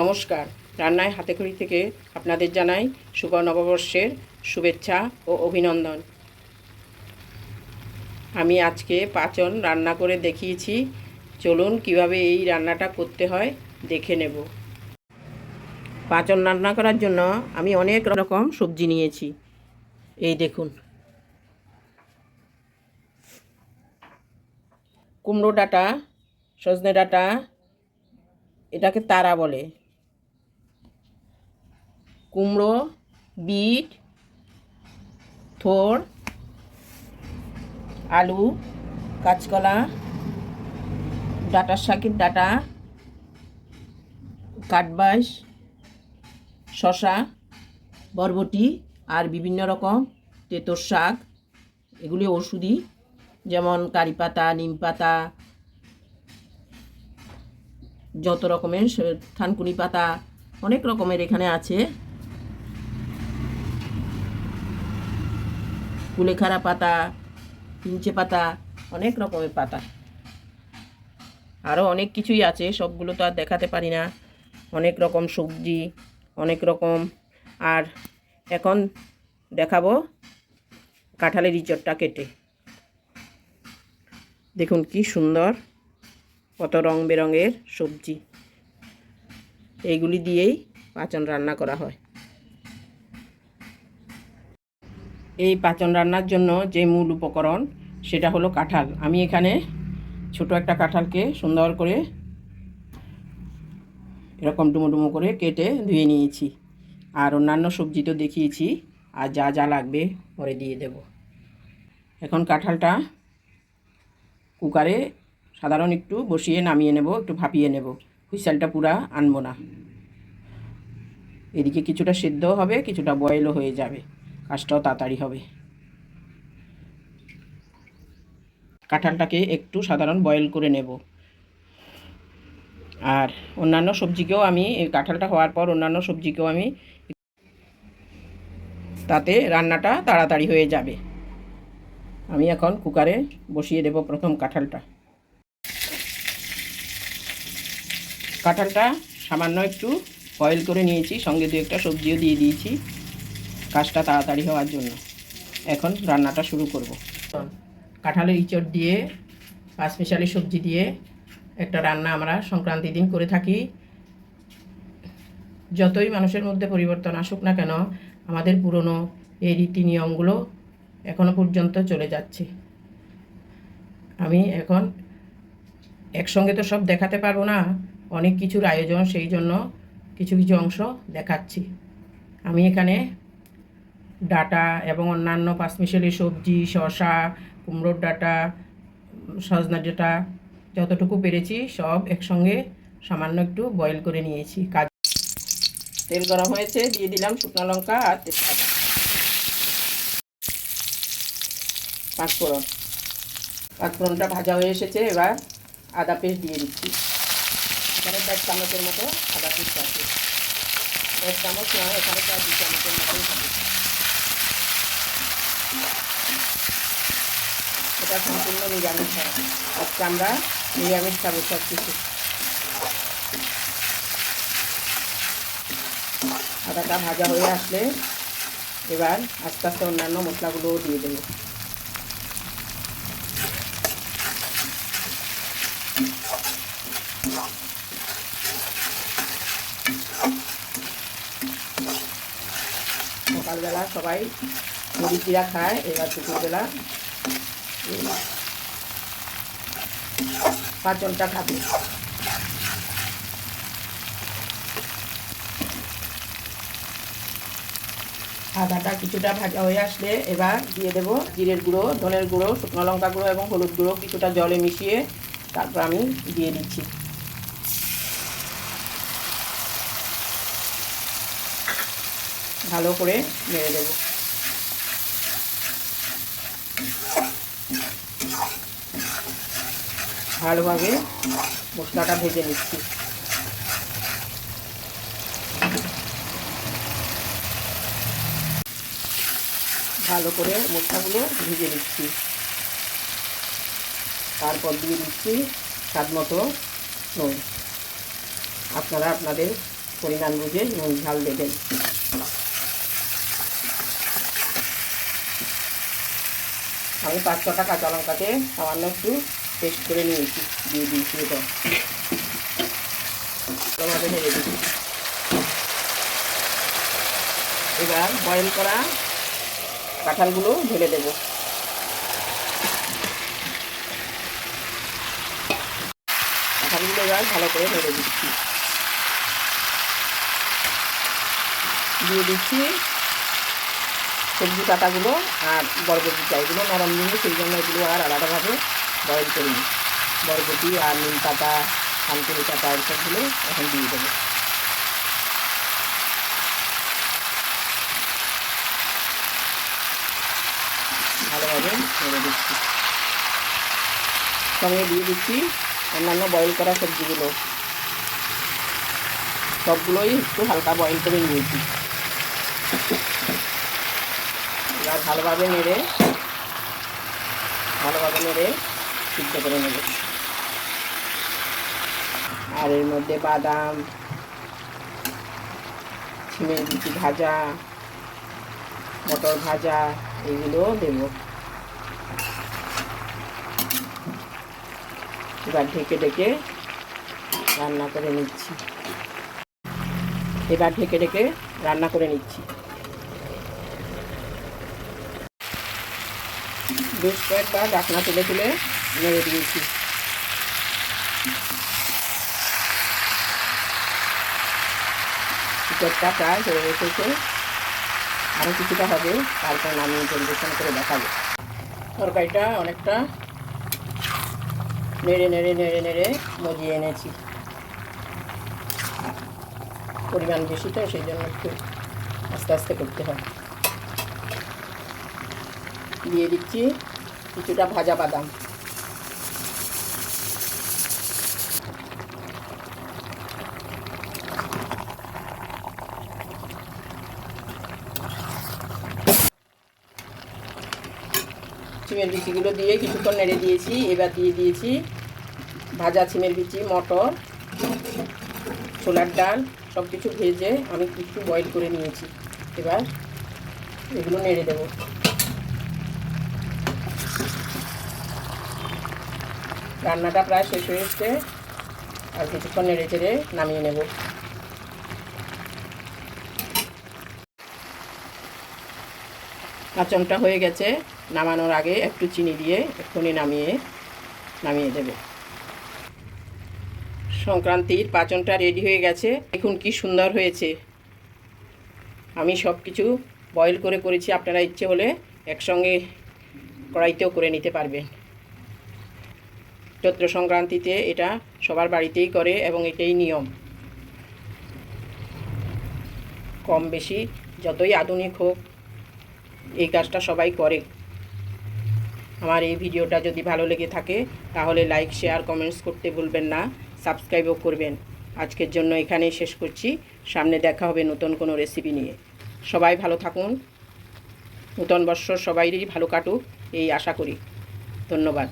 নমস্কার। রান্নায় হাতেখড়ি থেকে আপনাদের জানাই শুভ নববর্ষের শুভেচ্ছা ও অভিনন্দন। আমি আজকে পাচন রান্না করে দেখিয়েছি। চলুন কীভাবে এই রান্নাটা করতে হয় দেখে নেব। পাচন রান্না করার জন্য আমি অনেক রকম সবজি নিয়েছি। এই দেখুন। কুমড়ো ডাটা, সজনে ডাটা, এটাকে তারা বলে। কুমড়ো, বিট থোর আলু, কাঁচকলা, ডাটার শাকের ডাটা কাঠবাস শশা বরবটি আর বিভিন্ন রকম তেঁতোর শাক। এগুলি ওষুধি যেমন কারি পাতা, নিম পাতা, যত রকমের থানকুনি পাতা, অনেক রকমের এখানে আছে। কুলেখাড়া পাতা পিঞ্চে পাতা, অনেক রকমের পাতা। আরও অনেক কিছুই আছে, সবগুলো তো আর দেখাতে পারি না। অনেক রকম সবজি, অনেক রকম। আর এখন দেখাবো কাঁঠালের ইঁচড়টা কেটে। দেখুন কি সুন্দর, কত রং বেরঙের সবজি। এইগুলি দিয়েই পাচন রান্না করা হয়। এই পাচন রান্নার জন্য যে মূল উপকরণ, সেটা হলো কাঁঠাল। আমি এখানে ছোট একটা কাঁঠালকে সুন্দর করে এরকম ডুমো ডুমো করে কেটে ধুয়ে নিয়েছি। আর অন্যান্য সবজি তো দেখিয়েছি, আর যা যা লাগবে পরে দিয়ে দেব। এখন কাঁঠালটা কুকারে সাধারণ একটু বসিয়ে নামিয়ে নেব, একটু ভাপিয়ে নেব। হুইসেলটা পুরা আনব না। এদিকে কিছুটা সেদ্ধ হবে, কিছুটা বয়েলও হয়ে যাবে। কাজটাও তাড়াতাড়ি হবে। কাঁঠালটাকে একটু সাধারণ বয়েল করে নেব। আর অন্যান্য সবজিকেও আমি, এই কাঁঠালটা হওয়ার পর অন্যান্য সবজিকেও আমি তাতে রান্নাটা তাড়াতাড়ি হয়ে যাবে। আমি এখন কুকারে বসিয়ে দেব প্রথম কাঁঠালটা। কাঁঠালটা সামান্য একটু বয়েল করে নিয়েছি, সঙ্গে দু একটা সবজিও দিয়ে দিয়েছি। কাজটা তাড়াতাড়ি হওয়ার জন্য। এখন রান্নাটা শুরু করব। কাঁঠালের ইঁচড় দিয়ে পাঁচমিশালি সবজি দিয়ে একটা রান্না আমরা সংক্রান্তি দিন করে থাকি। যতই মানুষের মধ্যে পরিবর্তন আসুক না কেন, আমাদের পুরনো এই রীতি নিয়মগুলো এখনও পর্যন্ত চলে যাচ্ছে। আমি এখন একসঙ্গে তো সব দেখাতে পারব না, অনেক কিছুর আয়োজন সেই জন্য কিছু কিছু অংশ দেখাচ্ছি। আমি এখানে ডাটা এবং অন্যান্য পাঁচমিশালি সবজি, শসা, কুমড়োর ডাটা, সজনা ডাটা, যতটুকু পেরেছি সব একসঙ্গে সামান্য একটু বয়েল করে নিয়েছি। কাজ তেল গরম হয়েছে, দিয়ে দিলাম শুকনো লঙ্কা আর তেজপাতা। পাঁচফোড়ন। পাঁচফোড়নটা ভাজা হয়ে এসেছে, এবার আদা পেস্ট দিয়ে দিচ্ছি। এখানে দেড় চামচের মতো আদা পেস্ট আছে। দেড় চামচ নয়, এখানে প্রায় দু চামচের মতো এটা সম্পূর্ণ নিরামিষ হয়। আজকে আমরা নিরামিষ খাব সব কিছু আদাটা ভাজা হয়ে আসলে এবার আস্তে আস্তে অন্যান্য মশলাগুলোও দিয়ে দেবো। সকালবেলা সবাই মুড়ি চিরা খায়, এবার দুপুরবেলা পাঁচনটা খাবে। আদাটা কিছুটা ভাজা হয়ে আসলে এবার দিয়ে দেব জিরের গুঁড়ো, ধনের গুঁড়ো, শুকনো লঙ্কা গুঁড়ো এবং হলুদ গুঁড়ো, কিছুটা জলে মিশিয়ে তারপর আমি দিয়ে দিচ্ছি। ভালো করে নেড়ে দেব। ভালোভাবে মশলাটা ভেজে নিচ্ছি। ভালো করে মশলাগুলো ভেজে নিচ্ছি। তারপর দিয়ে দিচ্ছি স্বাদ মতো নুন। আপনারা আপনাদের পরিমাণ বুঝে নুন ঝাল দেবেন। আমি পাঁচ ছটা কাঁচা লঙ্কাকে সামান্য একটু পেস্ট করে নিয়েছি, দিয়ে দিয়েছি এটা। ভালোভাবে নেড়ে দিচ্ছি। এবার বয়েল করা কাঁঠালগুলো ঢেলে দেব। কাঁঠালগুলো এবার ভালো করে নেড়ে দিচ্ছি। দিয়ে দিচ্ছি সবজি কাটাগুলো আর বরবটি চাইগুলো নরম দিনে সেই জন্য এগুলো আর আলাদাভাবে বয়েল করিনি বরবটি আর নিম পাতা থানকুনি পাতা এইসবগুলো এখন দিয়ে দেবো। ভালোভাবে নেড়ে দিচ্ছি। সঙ্গে দিয়ে দিচ্ছি অন্যান্য বয়েল করা সবজিগুলো। সবগুলোই একটু হালকা বয়েল করে নিয়েছি। এবার ভালোভাবে নেড়ে ভালোভাবে নেড়ে সিদ্ধ করে নেব। আর এর মধ্যে বাদাম ছিমের বিচি ভাজা, মটর ভাজা এগুলো দেব। এবার ঢেকে ঢেকে রান্না করে নিচ্ছি। এবার ঢেকে ঢেকে রান্না করে নিচ্ছি। বেশ কয়েকবার ডাকনা তুলে তুলে নেড়ে দিয়েছি চিকেনটা প্রায় হয়ে এসেছে। আরও কিছুটা হবে, তারপর নামিয়ে পরিবেশন করে দেখাবো। তরকারিটা অনেকটা নেড়ে নেড়ে নেড়ে নেড়ে মজিয়ে এনেছি। পরিমাণ বেশি তো, সেই জন্য একটু আস্তে আস্তে করতে হয়। দিয়ে দিচ্ছি কিছুটা ভাজা বাদাম। চিমের বিচিগুলো দিয়ে কিছুক্ষণ নেড়ে দিয়েছি, এবার দিয়ে দিয়েছি ভাজা চিমের বিচি, মটর, ছোলার ডাল সব কিছু ভেজে আমি কিছু বয়েল করে নিয়েছি। এবার এগুলো নেড়ে দেবো। রান্নাটা প্রায় শেষ হয়ে এসছে। আর কিছুক্ষণ নেড়ে চেড়ে নামিয়ে নেব। কাঁচনটা হয়ে গেছে। নামানোর আগে একটু চিনি দিয়ে এক্ষুনি নামিয়ে নামিয়ে দেব। সংক্রান্তির পাচনটা রেডি হয়ে গেছে। দেখুন কি সুন্দর হয়েছে। আমি সব কিছু বয়েল করে করেছি। আপনারা ইচ্ছে হলে একসঙ্গে কড়াইতেও করে নিতে পারবেন। চৈত্র সংক্রান্তিতে এটা সবার বাড়িতেই করে এবং এটাই নিয়ম। কম বেশি যতই আধুনিক হোক, এই কাজটা সবাই করে। আমার এই ভিডিওটা যদি ভালো লেগে থাকে, তাহলে লাইক শেয়ার কমেন্টস করতে ভুলবেন না সাবস্ক্রাইবও করবেন। আজকের জন্য এখানেই শেষ করছি। সামনে দেখা হবে নতুন কোনো রেসিপি নিয়ে। সবাই ভালো থাকুন। নূতন বৎসর সবাইরই ভালো কাটুক, এই আশা করি। ধন্যবাদ।